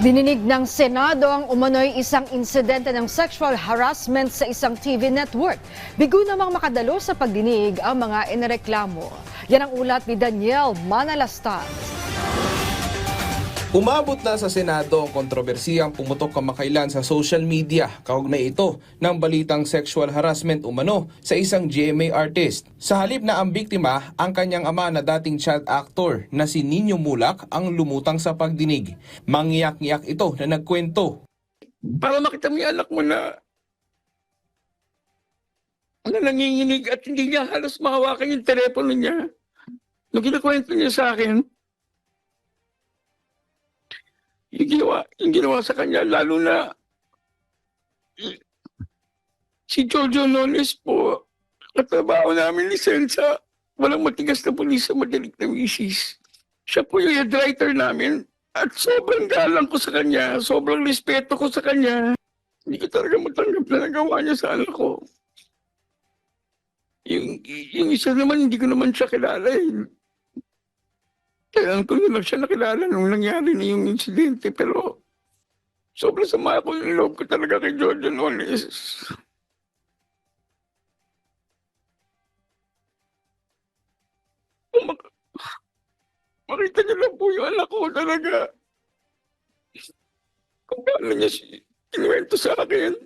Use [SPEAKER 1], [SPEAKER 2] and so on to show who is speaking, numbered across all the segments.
[SPEAKER 1] Dininig ng Senado ang umano'y isang insidente ng sexual harassment sa isang TV network. Bigo namang makadalo sa pagdinig ang mga inireklamo. Yan ang ulat ni Daniel Manalastas.
[SPEAKER 2] Umabot na sa Senado ang kontrobersiyang pumutok kamakailan sa social media kaugnay ito ng balitang sexual harassment umano sa isang GMA artist. Sa halip na ang biktima, ang kanyang ama na dating child actor na si Nino Mulak ang lumutang sa pagdinig. Mangiyak-ngiyak ito na nagkwento.
[SPEAKER 3] para makita mo yung anak mo na na nanginginig at hindi niya halos mahawakan yung telepono niya. Nung kinakwento niya sa akin, yung ginawa, yung ginawa sa kanya, lalo na si Jojo Nones po, katrabaho namin lisensya, walang matigas na pulis sa madaling na misis. Siya po yung head writer namin. At sobrang galang ko sa kanya, sobrang respeto ko sa kanya. Hindi ko talaga matanggap na nagawa niya sa anak ko. Yung, yung isa naman, hindi ko naman siya kilala eh. Kailan ko na lang siya nakilala nung nangyari na yung insidente. Pero sobrang sama ko yung loob ko talaga kay Jojo Nones. Kung mak- makita niyo lang po yung anak ko talaga. Kung paano niya si kinuwento sa akin.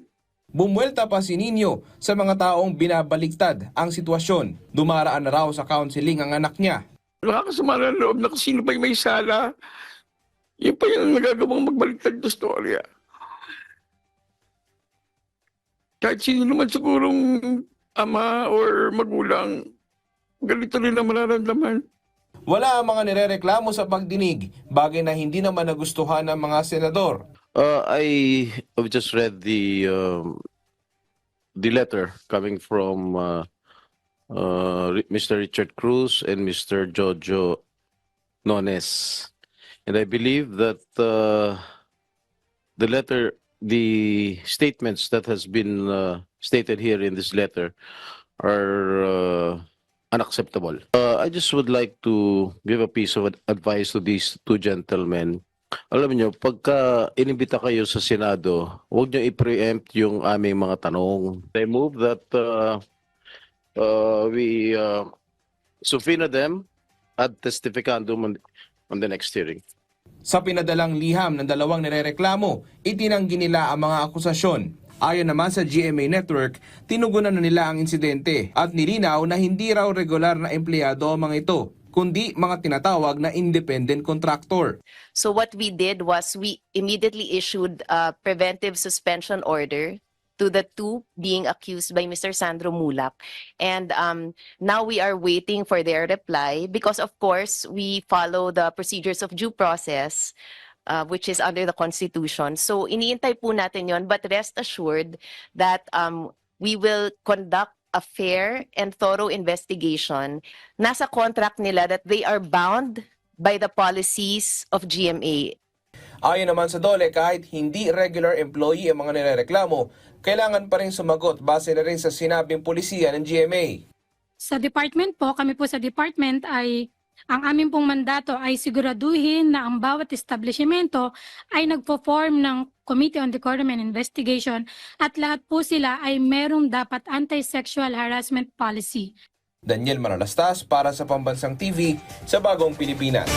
[SPEAKER 2] Bumuelta pa si Nino sa mga taong binabaliktad ang sitwasyon. Dumaraan na raw sa counseling ang anak niya.
[SPEAKER 3] Nakakasama na loob na kung sino pa yung may sala. Yun pa yung nagagawang magbaliktad na storya. Kahit sino naman sigurong ama or magulang, ganito rin ang mararamdaman.
[SPEAKER 2] Wala ang mga nirereklamo sa pagdinig, bagay na hindi naman nagustuhan ng mga senador.
[SPEAKER 4] Uh, I have just read the um, the letter coming from uh, uh, Mr. Richard Cruz and Mr. Jojo Nones, and I believe that uh, the letter, the statements that has been uh, stated here in this letter, are uh, unacceptable. Uh, I just would like to give a piece of ad- advice to these two gentlemen alam niyo, pagka inimbita kayo sa Senado, huwag niyo i-preempt yung aming mga tanong. I move that uh, uh, we uh, subpoena them ad testificandum on, on the next hearing.
[SPEAKER 2] Sa pinadalang liham ng dalawang nirereklamo, itinanggi nila ang mga akusasyon. Ayon naman sa GMA Network, tinugunan na nila ang insidente at nilinaw na hindi raw regular na empleyado ang mga ito, kundi mga tinatawag na independent contractor.
[SPEAKER 5] So what we did was we immediately issued a preventive suspension order to the two being accused by Mr. Sandro Mulak. And um, now we are waiting for their reply because, of course, we follow the procedures of due process, uh, which is under the Constitution. So iniintay po natin yon but rest assured that um, we will conduct a fair and thorough investigation. Nasa contract nila that they are bound by the policies of GMA.
[SPEAKER 2] Ayon naman sa DOLE, kahit hindi regular employee ang mga nirereklamo, kailangan pa rin sumagot base na rin sa sinabing polisiya ng GMA.
[SPEAKER 6] Sa department po, kami po sa department ay ang aming pong mandato ay siguraduhin na ang bawat establishmento ay nagpo-form ng Committee on Decorum and Investigation at lahat po sila ay merong dapat anti-sexual harassment policy.
[SPEAKER 2] Daniel Manalastas para sa Pambansang TV sa Bagong Pilipinas.